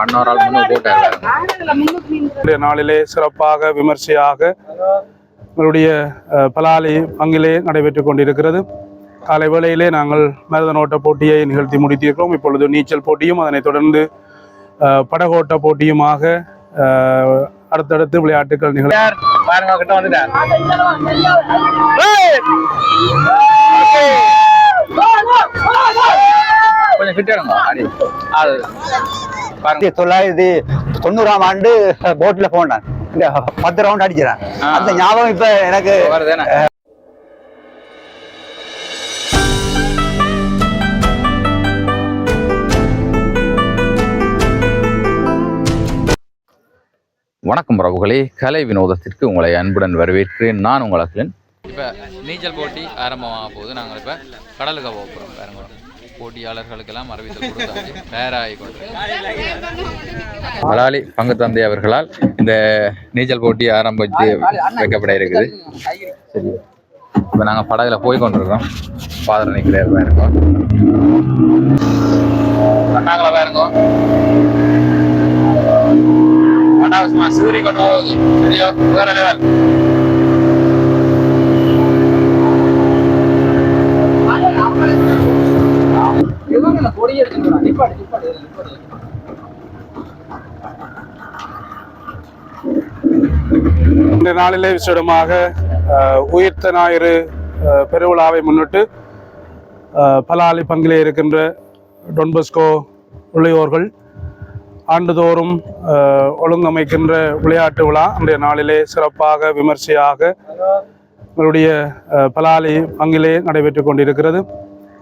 அன்னோரால் நாளிலே சிறப்பாக விமர்சையாக எங்களுடைய பலாலி பங்கிலே நடைபெற்றுக் கொண்டிருக்கிறது. காலை வேளையிலே நாங்கள் மருதனோட்ட போட்டியை நிகழ்த்தி முடித்திருக்கிறோம். இப்பொழுது நீச்சல் போட்டியும் அதனைத் தொடர்ந்து படகோட்ட போட்டியுமாக அடுத்தடுத்து விளையாட்டுகள் நிகழ பாருங்க கிட்ட வந்துட்டார். அடி. அது ஆயிரத்தி தொள்ளாயிரத்தி தொண்ணூறாம் ஆண்டு போட்ல போனேன் பத்து ரவுண்ட் அடிக்கிறேன். அந்த ஞாபகம் இப்ப எனக்கு வணக்கம் பிரபுகளே. கலை வினோதத்திற்கு உங்களை அன்புடன் வரவேற்கிறேன். நான் உங்கள் அகிலன். இப்போ நீச்சல் போட்டி ஆரம்பமாக போகுது. நாங்கள் இப்போ கடலுக்கு போக போகிறோம் பாருங்க போட்டியாளர்களுக்கெல்லாம் அறிவித்தல் கொடுத்தாச்சு. தயாராகி கொண்டு மலாலி பங்கு தந்தை அவர்களால் இந்த நீச்சல் போட்டி ஆரம்பித்து வைக்கப்பட இருக்குது. சரி. இப்போ நாங்கள் படகுல போய் கொண்டிருக்கோம். ஃபாதர் நிற்கிறார் பாருங்க அண்ணாங்களா இருக்கோம். அனாவசியமா சூரிய கொண்டு போகுது சரியா? வேற லெவல் நாளிலே விசேடமாக உயிர்த்த ஞாயிறு பெருவிழாவை முன்னிட்டு பலாலி பங்கிலே இருக்கின்ற டொன்பஸ்கோ உள்ளியோர்கள் ஆண்டுதோறும் ஒழுங்கமைக்கின்ற விளையாட்டு விழா அன்றைய நாளிலே சிறப்பாக விமர்சையாக எங்களுடைய பலாலி பங்கிலே நடைபெற்றுக் கொண்டிருக்கிறது.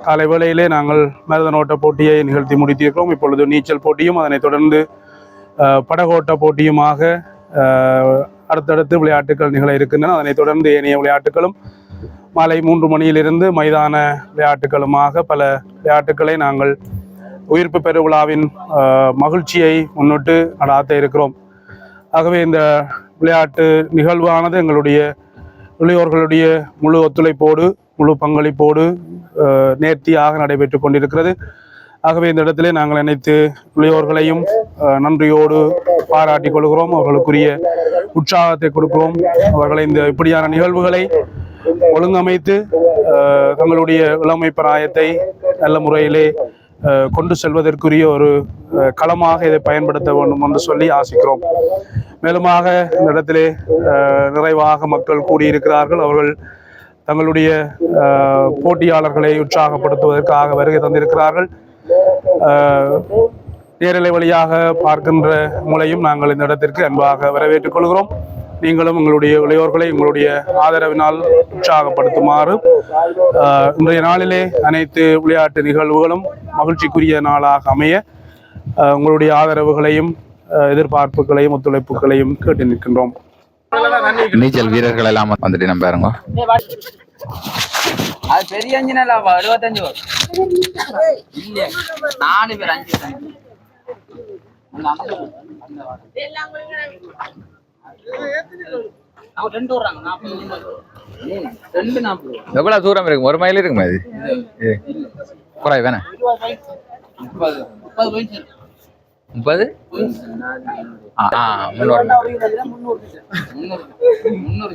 காலை வேளையிலே நாங்கள் மருதனோட்ட போட்டியை நிகழ்த்தி முடித்திருக்கிறோம். இப்பொழுது நீச்சல் போட்டியும் அதனைத் தொடர்ந்து படகோட்ட போட்டியுமாக அடுத்தடுத்து விளையாட்டுகள் நிகழ இருக்கின்றன. அதனைத் தொடர்ந்து ஏனைய விளையாட்டுகளும் மாலை மூன்று மணியிலிருந்து மைதான விளையாட்டுகளுமாக பல விளையாட்டுகளை நாங்கள் உயிர்ப்பு பெருவிழாவின் மகிழ்ச்சியை முன்னிட்டு நடாத்த இருக்கிறோம். ஆகவே இந்த விளையாட்டு நிகழ்வானது எங்களுடைய இளையோர்களுடைய முழு ஒத்துழைப்போடு முழு பங்களிப்போடு அஹ், நேர்த்தியாக நடைபெற்று கொண்டிருக்கிறது. ஆகவே இந்த இடத்திலே நாங்கள் அனைத்து இளையோர்களையும் நன்றியோடு பாராட்டிக் கொள்கிறோம். அவர்களுக்குரிய உற்சாகத்தை கொடுக்கிறோம். அவர்களை இந்த இப்படியான நிகழ்வுகளை ஒழுங்கமைத்து தங்களுடைய இளமை பிராயத்தை நல்ல முறையிலே கொண்டு செல்வதற்குரிய ஒரு களமாக இதை பயன்படுத்த வேண்டும் என்று சொல்லி ஆசிக்கிறோம். மேலுமாக இந்த இடத்திலே நிறைவாக மக்கள் கூடியிருக்கிறார்கள். அவர்கள் தங்களுடைய போட்டியாளர்களை உற்சாகப்படுத்துவதற்காக வருகை தந்திருக்கிறார்கள். நேரலை வழியாக பார்க்கின்ற மூலையும் நாங்கள் இந்த இடத்திற்கு அன்பாக வரவேற்றுக் கொள்கிறோம். நீங்களும் உங்களுடைய இளையோர்களை உங்களுடைய ஆதரவினால் உற்சாகப்படுத்துமாறு இன்றைய நாளிலே அனைத்து விளையாட்டு நிகழ்வுகளும் மகிழ்ச்சிக்குரிய நாளாக அமைய உங்களுடைய ஆதரவுகளையும் எதிர்பார்ப்புகளையும் ஒத்துழைப்புகளையும் கேட்டு நிற்கின்றோம். நீச்சல் வீரர்கள் எல்லாம் வந்துட்டு நம்ம பாருங்க. அது பெரிய அஞ்சு நாள் எழுபத்தஞ்சு வரும் இல்ல நாலு பேர் அஞ்சு எவ்வளவு தூரம் இருக்கும் ஒரு மைல் இருக்குமா இது? இது. குறை வேணா முப்பது இருக்கு. முன்னூறு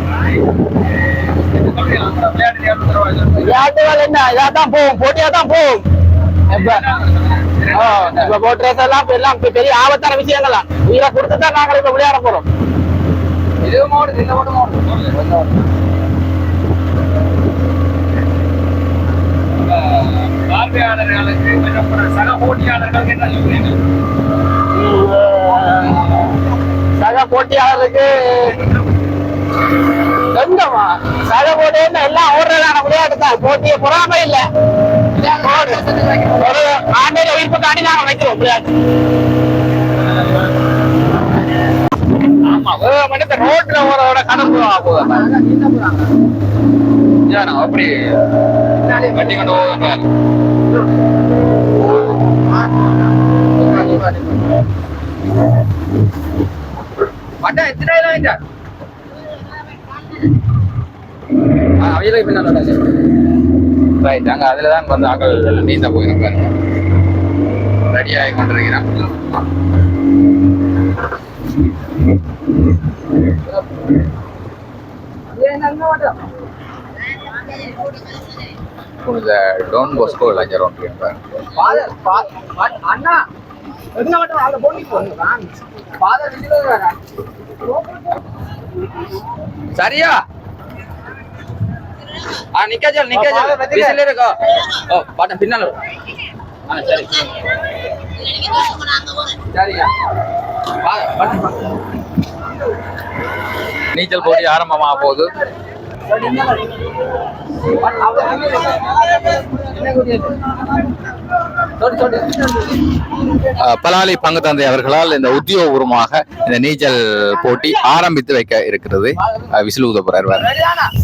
போறது விளையாட்டுகள் என்ன இதாதான் போகும் போட்டியா தான் போகும் இப்ப போட் ரேஸ் எல்லாம் பெரிய ஆபத்தான விஷயங்களா உயிரை கொடுத்து தான் நாங்கள் இப்ப விளையாட சொல்றீங்க சக போட்டியாளருக்கு சொந்தமா சதை போட்டேன்னு எல்லாம் ஓடுறதான விளையாட்டு தான் போட்டிய பொறாம இல்ல. ஒரு ஆண்டோட விருப்பக்காண்டி நாங்க ரோட்ல ஓரவோட கணக்கு ஆகும் அப்படி எத்தனை அவையில பின்னால ரைட் அங்க அதுல தான் வந்து ஆக்கள் நீந்த போயிருப்பாரு ரெடி ஆகி கொண்டிருக்கிறேன் இந்த டோன் போஸ்கோ இளைஞர் ஒன்று அண்ணா என்ன மட்டும் அந்த போட்டி போடுறான் ஃபாதர் வீட்டுல வேற சரியா ஆ நிக்க சொல் நிக்க சொல் விசில் இருக்கோ. ஓ பாட்டம் பின்னால ஆ சரி. சரியா. நீச்சல் போட்டி ஆரம்பமாக போகுது. பலாலி பங்கு தந்தை அவர்களால் இந்த உத்தியோகபூர்வமாக இந்த நீச்சல் போட்டி ஆரம்பித்து வைக்க இருக்கிறது. விசில் ஊத போறாரு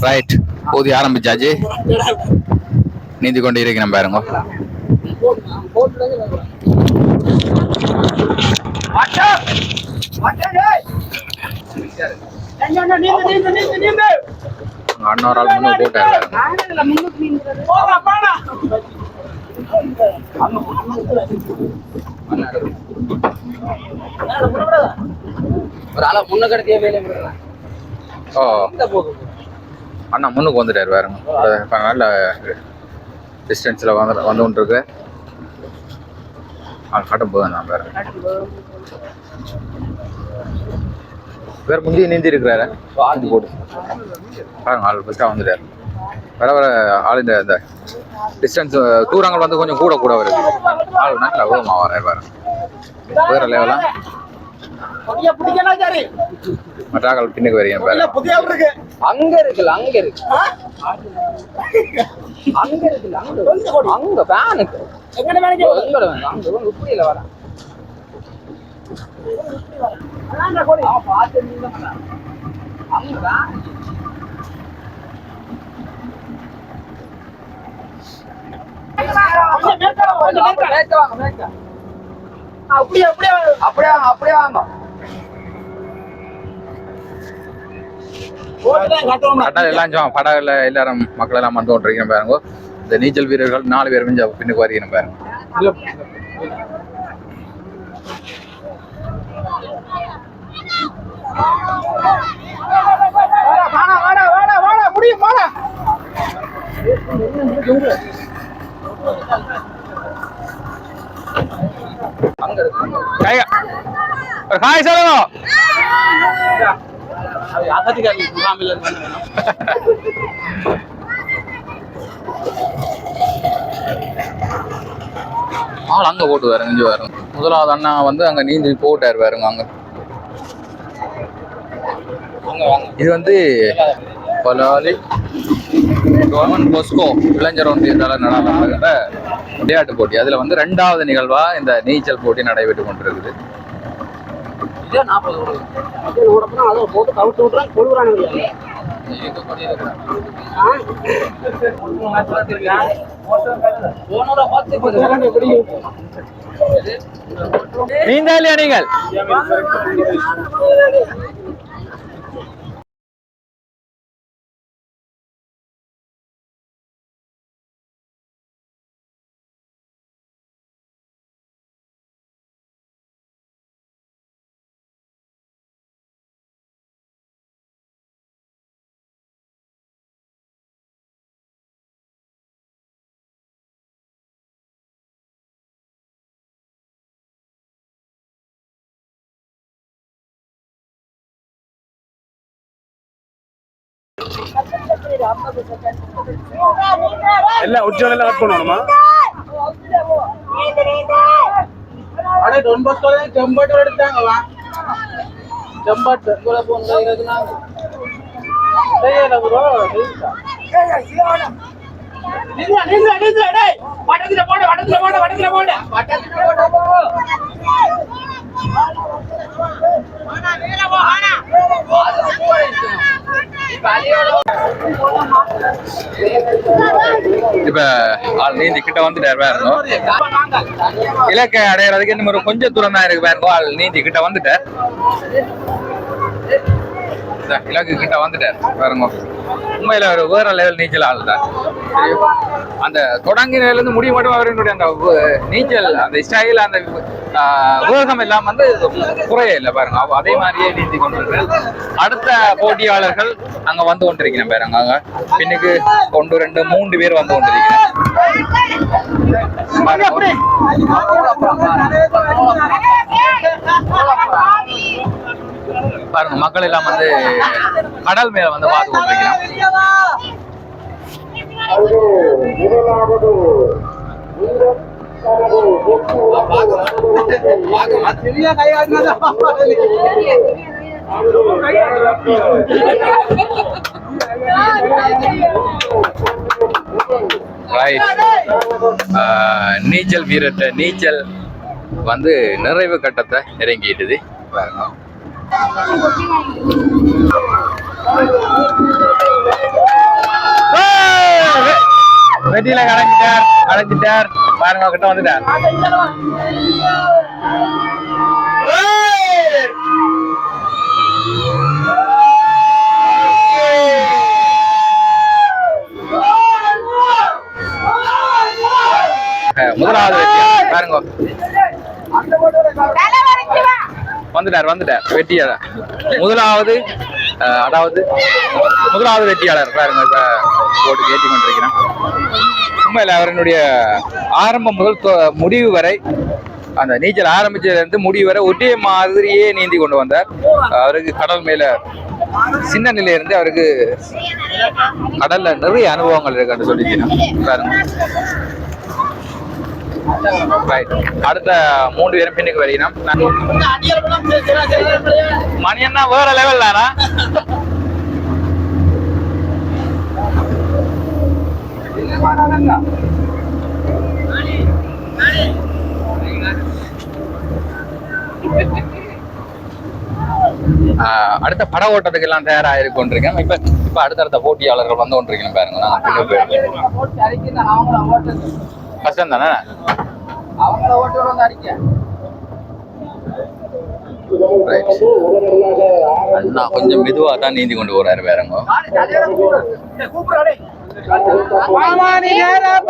ரைட் ஊதி ஆரம்பிச்சாச்சு. நீந்தி கொண்டு இருக்கிறேன் பாருங்க. அண்ணா ஆள் முன்னு போட்டாரு. ஒரு ஆளை முன்ன கடத்தியே வேலை ஓ. அண்ணா முன்னுக்கு வந்துட்டாரு இப்ப நல்ல டிஸ்டன்ஸில் வந்து வந்து கொண்டு இருக்கு ஆ காட்டும் போதும் நான் பாருங்க. வேற முந்தைய நீந்தி இருக்கிறாரு. ஆழ்ந்து போட்டு. பாருங்க ஆள் ஃபஸ்ட்டாக வந்துட்டாரு. வர வர ஆள் இந்த இந்த டிஸ்டன்ஸ் தூரங்கள் வந்து கொஞ்சம் கூட கூட வருது. ஆள் நல்ல வேகமாக வர பாருங்க. வேற லெவலாம் மற்றாக்கள் பின்னுக்கு வரீங்க பாருங்க அங்க இருக்குல்ல அங்க இருக்கு. அங்க இருக்குல்ல அங்க அங்க வேனுக்கு எங்கட வேனுக்கு எங்கட வேன் அங்க வந்து இப்படியில வர அப்படியே அப்படியே அப்படியே வாங்க அப்படியே வாங்க. எல்லாம் படகுல எல்லாரும் மக்கள் எல்லாம் வந்து கொண்டிருக்கிறேன் பாருங்க. இந்த நீச்சல் வீரர்கள் நாலு பேர் கொஞ்சம் பின்னுக்கு வருகிறேன் பாருங்க. வாடா வாடா வாடா வாடா முடியும் வாடா. ஹாய் சொல்லுங்க. ஆள் அங்க போட்டு வேற நெஞ்சு பாருங்க முதலாவது அண்ணா வந்து அங்க நீந்தி போட்டாரு வேறுங்க அங்க. இது வந்து பலாலி கவர்மெண்ட் போஸ்கோ இளைஞர் ஒன்றியத்தால் நடத்தப்படுகிற விளையாட்டு போட்டி. அதுல வந்து ரெண்டாவது நிகழ்வா இந்த நீச்சல் போட்டி நடைபெற்று கொண்டிருக்குது. இதே நாற்பது எல்லாம் உச்சம் எல்லாம் கட் பண்ணணுமா? அடே டொன் பஸ்கோல செம்பட்டு எடுத்தாங்க வா. செம்பட்டு கூட போன இருக்குனாங்க டேய் ப்ரோ நில்ல நில்ல நில்ல டேய். வட்டத்துல போடு வட்டத்துல போடு வட்டத்துல போடு. வட்டத்துல போடு. ஆள் நீந்தி கிட்ட வந்துட்டார் பாருங்க இலக்கை அடையிறதுக்கு இன்னும் ஒரு கொஞ்சம் தூரம் தான் இருக்கு வேற ஆள் நீந்தி கிட்ட வந்துட்டார் இலக்கு கிட்ட வந்துட்டார் பாருங்க. உண்மையில ஒரு வேற லெவல் நீச்சல் ஆள் தான். அந்த தொடங்கினதுல இருந்து முடிவு மட்டும் அவருடைய அந்த நீச்சல் அந்த ஸ்டைல் அந்த ஆஹ், வேகம் எல்லாம் வந்து குறைய இல்லை பாருங்க. அதே மாதிரியே நீந்தி கொண்டு அடுத்த போட்டியாளர்கள் அங்க வந்து கொண்டிருக்கிறேன் பாருங்க. அங்க பின்னுக்கு ஒன்று ரெண்டு மூன்று பேர் வந்து கொண்டிருக்கிறேன் பாருங்க. மக்கள் எல்லாம் வந்து கடல் மேல வந்து பார்த்து கொண்டிருக்கிறோம் ரைட் நீச்சல் வீரட்ட நீச்சல் வந்து நிறைவு கட்டத்தை நெருங்கிட்டுது பாருங்க. வெட்டியில கடைஞ்சிட்டார் கடைஞ்சிட்டார் பாருங்க கிட்ட வந்துட்டார் முதலாவது வெற்றியாளர் பாருங்க வந்துட்டார் வந்துட்டார் வெற்றியாளர் முதலாவது அதாவது முதலாவது வெற்றியாளர் பாருங்க போட்டு ஏற்றி கொண்டிருக்கிறேன். உண்மையில் அவரனுடைய ஆரம்பம் முதல் தொ- முடிவு வரை அந்த நீச்சல் ஆரம்பிச்சதுலேருந்து முடிவு வரை ஒரே மாதிரியே நீந்தி கொண்டு வந்தார். அவருக்கு கடல் மேலே சின்ன நிலையிலிருந்து அவருக்கு கடல்ல நிறைய அனுபவங்கள் இருக்குன்னு சொல்லிச்சு பாருங்க அடுத்த மூன்று பேரும் பின்னுக்கு வரையினோம் மணி என்ன வேற லெவல் தானா ஆஹ் அடுத்த பட ஓட்டத்துக்கு எல்லாம் தயாராக கொண்டிருக்கேன் இப்ப இப்ப அடுத்தடுத்த போட்டியாளர்கள் வந்து கொண்டிருக்கணும் பாருங்க நான் போயிருக்கேன் கஷ்டம் தானே. அண்ணா கொஞ்சம் மெதுவா தான் நீந்தி கொண்டு போறாரு வேறங்க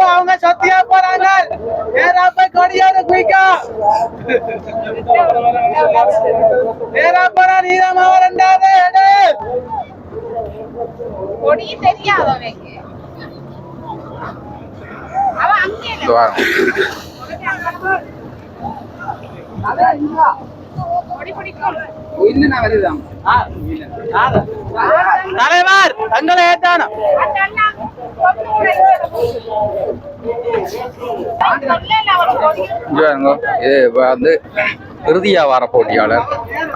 அவங்க சத்தியா போறாங்க. நேரா போய் கொடியோட குயிக்கா நேரா போறா மாமா ரெண்டாவது. கொடி தெரியாது தலைவர் தங்களை ஏத்தானோ அந்த அண்ணா கொண்டு கூட சொல்லல அவன் கொடி இங்க பாருங்க இது இப்ப வந்து இறுதியா வர போட்டியாளர்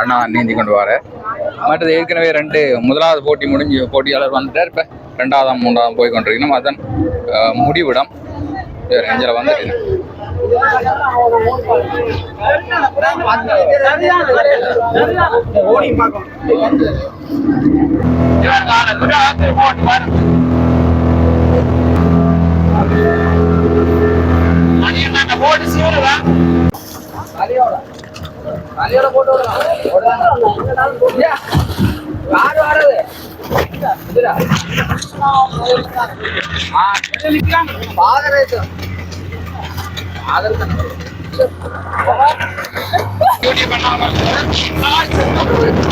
அண்ணா நீந்தி கொண்டு வர. மற்றது ஏற்கனவே ரெண்டு முதலாவது போட்டி முடிஞ்சு போட்டியாளர் வந்துட்டார். இப்ப ரெண்டாவதாம் மூன்றாவது போய் கொண்டிருக்கணும். அதன் முடிவிடம் ரேஞ்சில் வந்துட்டு தலையோட போட்டு விடலாம் தானே.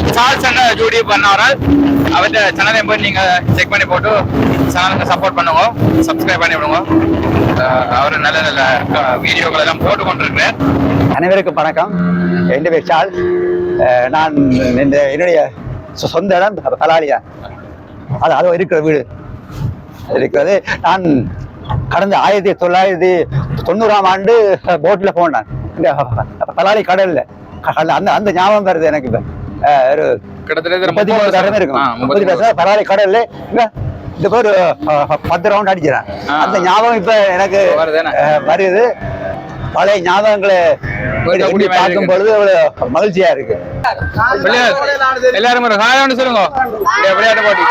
என்ன சொன்ன ஜூடி பண்ணவரால் அவர்கிட்ட சேனலை போய் நீங்கள் செக் பண்ணி போட்டு சேனலுக்கு சப்போர்ட் பண்ணுங்க. சப்ஸ்கிரைப் பண்ணி விடுங்க. அவர் நல்ல நல்ல வீடியோக்கள் எல்லாம் போட்டு கொண்டிருக்கிறேன் அனைவருக்கும் வணக்கம். என் பேர் சால் நான் இந்த என்னுடைய சொ- சொந்த இடம் பலாலியா அது அது இருக்கிற வீடு. இருக்கிறது. நான் கடந்த ஆயிரத்தி தொள்ளாயிரத்தி தொண்ணூறாம் ஆண்டு போட்டில் போனேன் இந்த பலாலி கடல்ல அந்த அந்த ஞாபகம் வருது எனக்கு இப்ப. ஒரு முப்பத்தி மூணு தடவை இருக்கும். முப்பத்தி கடல்ல இங்க இந்த பேர் பத்து ரவுண்ட் அடிக்கிறேன். அந்த ஞாபகம் இப்ப எனக்கு வருது. பழைய ஞாபகங்களை பார்க்கும். பொழுது அவ்வளவு மகிழ்ச்சியா இருக்கு எல்லாரும் ஹாய்னு சொல்லுங்க விளையாட்டு போட்டி.